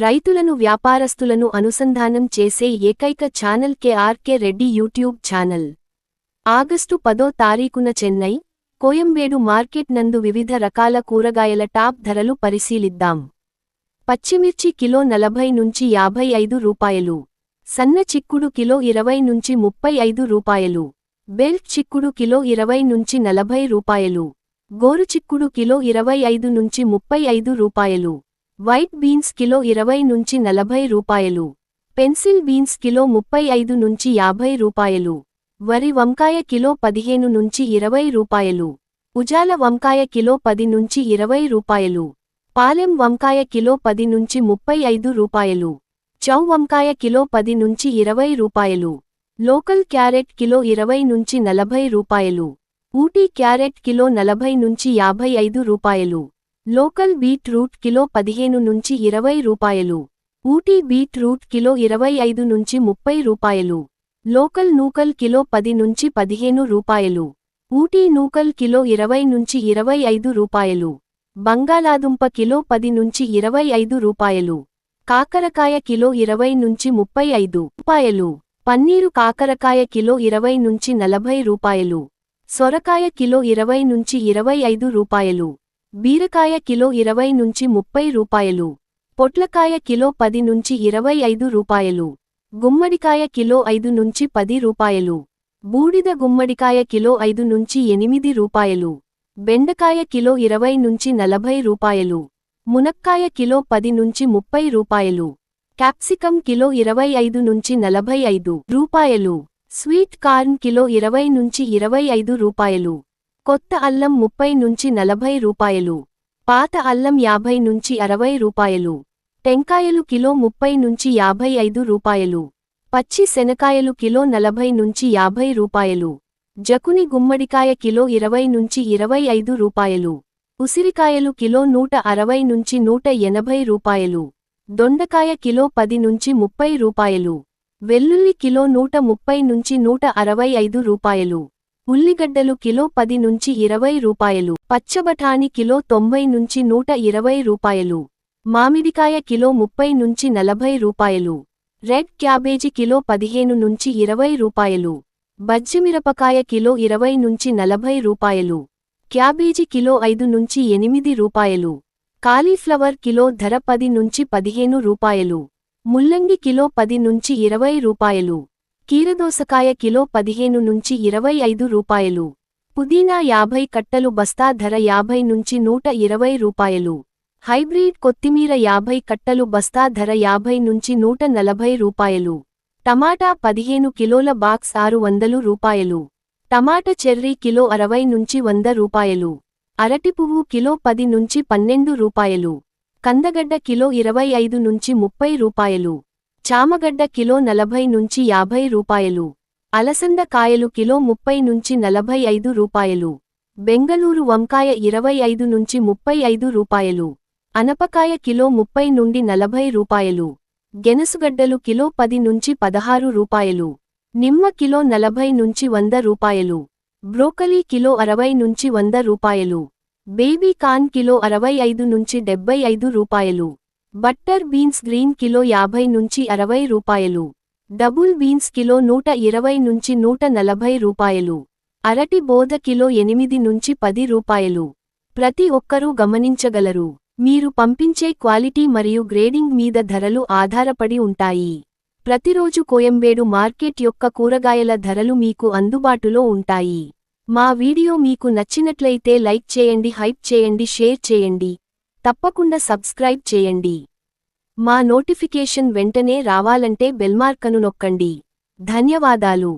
రైతులను వ్యాపారస్తులను అనుసంధానం చేసే ఏకైక channel KRK Reddy YouTube channel. August పదో తారీఖున చెన్నై కోయంబేడు మార్కెట్ నందు వివిధ రకాల కూరగాయల టాప్ ధరలు పరిశీలిద్దాం. పచ్చిమిర్చి కిలో నలభై నుంచి యాభై ఐదు రూపాయలు. సన్న చిక్కుడు కిలో ఇరవై నుంచి ముప్పై ఐదు రూపాయలు. బెల్ట్ చిక్కుడు కిలో ఇరవై నుంచి నలభై రూపాయలు. గోరు చిక్కుడు కిలో ఇరవై ఐదు నుంచి ముప్పై ఐదు రూపాయలు. వైట్ బీన్స్ కిలో ఇరవై నుంచి నలభై రూపాయలు. పెన్సిల్ బీన్స్ కిలో ముప్పై ఐదు నుంచి యాభై రూపాయలు. వరి వంకాయ కిలో పదిహేను నుంచి ఇరవై రూపాయలు. ఉజాల వంకాయ కిలో పది నుంచి ఇరవై రూపాయలు. పాలెం వంకాయ కిలో పది నుంచి ముప్పై ఐదు రూపాయలు. చౌ వంకాయ కిలో పది నుంచి ఇరవై రూపాయలు. లోకల్ క్యారెట్ కిలో ఇరవై నుంచి నలభై రూపాయలు. ఊటీ క్యారెట్ కిలో నలభై నుంచి యాభై ఐదు రూపాయలు. లోకల్ బీట్ రూట్ కిలో పదిహేను నుంచి ఇరవై రూపాయలు. ఊటీ బీట్ రూట్ కిలో ఇరవై ఐదు నుంచి ముప్పై రూపాయలు. లోకల్ నూకల్ కిలో పది నుంచి పదిహేను రూపాయలు. ఊటీ నూకల్ కిలో ఇరవై నుంచి ఇరవై ఐదు రూపాయలు. బంగాళాదుంప కిలో పది నుంచి ఇరవై ఐదు రూపాయలు. కాకరకాయ కిలో ఇరవై నుంచి ముప్పై ఐదు రూపాయలు. పన్నీరు కాకరకాయ కిలో ఇరవై నుంచి నలభై రూపాయలు. సొరకాయ కిలో ఇరవై నుంచి ఇరవై ఐదు రూపాయలు. బీరకాయ కిలో ఇరవై నుంచి ముప్పై రూపాయలు. పొట్లకాయ కిలో పది నుంచి ఇరవై ఐదు రూపాయలు. గుమ్మడికాయ కిలో ఐదు నుంచి పది రూపాయలు. బూడిద గుమ్మడికాయ కిలో ఐదు నుంచి ఎనిమిది రూపాయలు. బెండకాయ కిలో ఇరవై నుంచి నలభై రూపాయలు. మునక్కాయ కిలో పది నుంచి ముప్పై రూపాయలు. క్యాప్సికం కిలో ఇరవై ఐదు నుంచి నలభై ఐదు రూపాయలు. స్వీట్ కార్న్ కిలో ఇరవై నుంచి ఇరవై ఐదు రూపాయలు. కొత్త అల్లం ముప్పై నుంచి నలభై రూపాయలు పాత అల్లం యాభై నుంచి అరవై రూపాయలు టెంకాయలు కిలో ముప్పై నుంచి యాభై ఐదు రూపాయలు పచ్చి శనకాయలు కిలో నలభై నుంచి యాభై రూపాయలు జకుని గుమ్మడికాయ కిలో ఇరవై నుంచి ఇరవై ఐదు రూపాయలు ఉసిరికాయలు కిలో నూట అరవై నుంచి నూట ఎనభై రూపాయలు దొండకాయ కిలో పది నుంచి ముప్పై రూపాయలు వెల్లుల్లి కిలో నూట ముప్పై నుంచి నూట అరవై ఐదు రూపాయలు. ఉల్లిగడ్డలు కిలో పది నుంచి ఇరవై రూపాయలు పచ్చబఠాని కిలో తొంభై నుంచి నూట ఇరవై రూపాయలు మామిడికాయ కిలో ముప్పై నుంచి నలభై రూపాయలు రెడ్ క్యాబేజీ కిలో పదిహేను నుంచి ఇరవై రూపాయలు బజ్జిమిరపకాయ కిలో ఇరవై నుంచి నలభై రూపాయలు క్యాబేజీ కిలో ఐదు నుంచి ఎనిమిది రూపాయలు కాలీఫ్లవర్ కిలో ధర పది నుంచి పదిహేను రూపాయలు ముల్లంగి కిలో పది నుంచి ఇరవై రూపాయలు కీరదోసకాయ కిలో పదిహేను నుంచి ఇరవై ఐదు రూపాయలు. పుదీనా యాభై కట్టలు బస్తా ధర యాభై నుంచి నూట ఇరవై రూపాయలు. హైబ్రిడ్ కొత్తిమీర యాభై కట్టలు బస్తా ధర యాభై నుంచి నూట నలభై రూపాయలు. టమాటా పదిహేను కిలోల బాక్స్ ఆరు వందలు రూపాయలు. టమాటా చెర్రీ కిలో అరవై నుంచి వంద రూపాయలు. అరటి పువ్వు కిలో పది నుంచి పన్నెండు రూపాయలు. కందగడ్డ కిలో ఇరవై ఐదు నుంచి ముప్పై రూపాయలు. చామగడ్డ కిలో నలభై నుంచి యాభై రూపాయలు. అలసంద కాయలు కిలో ముప్పై నుంచి నలభై ఐదు రూపాయలు. బెంగళూరు వంకాయ ఇరవై ఐదు నుంచి ముప్పై ఐదు రూపాయలు. అనపకాయ కిలో ముప్పై నుండి నలభై రూపాయలు. గెనసుగడ్డలు కిలో పది నుంచి పదహారు రూపాయలు. నిమ్మ కిలో నలభై నుంచి వంద రూపాయలు. బ్రోకలీ కిలో అరవై నుంచి వంద రూపాయలు. బేబీ కాన్ కిలో అరవై ఐదు నుంచి డెబ్బై ఐదు రూపాయలు. బట్టర్ బీన్స్ గ్రీన్ కిలో యాభై నుంచి అరవై రూపాయలు. డబుల్ బీన్స్ కిలో నూట ఇరవై నుంచి నూట నలభై రూపాయలు. అరటి బోధ కిలో ఎనిమిది నుంచి పది రూపాయలు. ప్రతి ఒక్కరూ గమనించగలరు. మీరు పంపించే క్వాలిటీ మరియు గ్రేడింగ్ మీద ధరలు ఆధారపడి ఉంటాయి. ప్రతిరోజు కోయంబేడు మార్కెట్ యొక్క కూరగాయల ధరలు మీకు అందుబాటులో ఉంటాయి. మా వీడియో మీకు నచ్చినట్లయితే లైక్ చేయండి హైప్ చేయండి షేర్ చేయండి. తప్పకుండా సబ్స్క్రైబ్ చేయండి. మా నోటిఫికేషన్ వెంటనే రావాలంటే బెల్మార్కను నొక్కండి. ధన్యవాదాలు.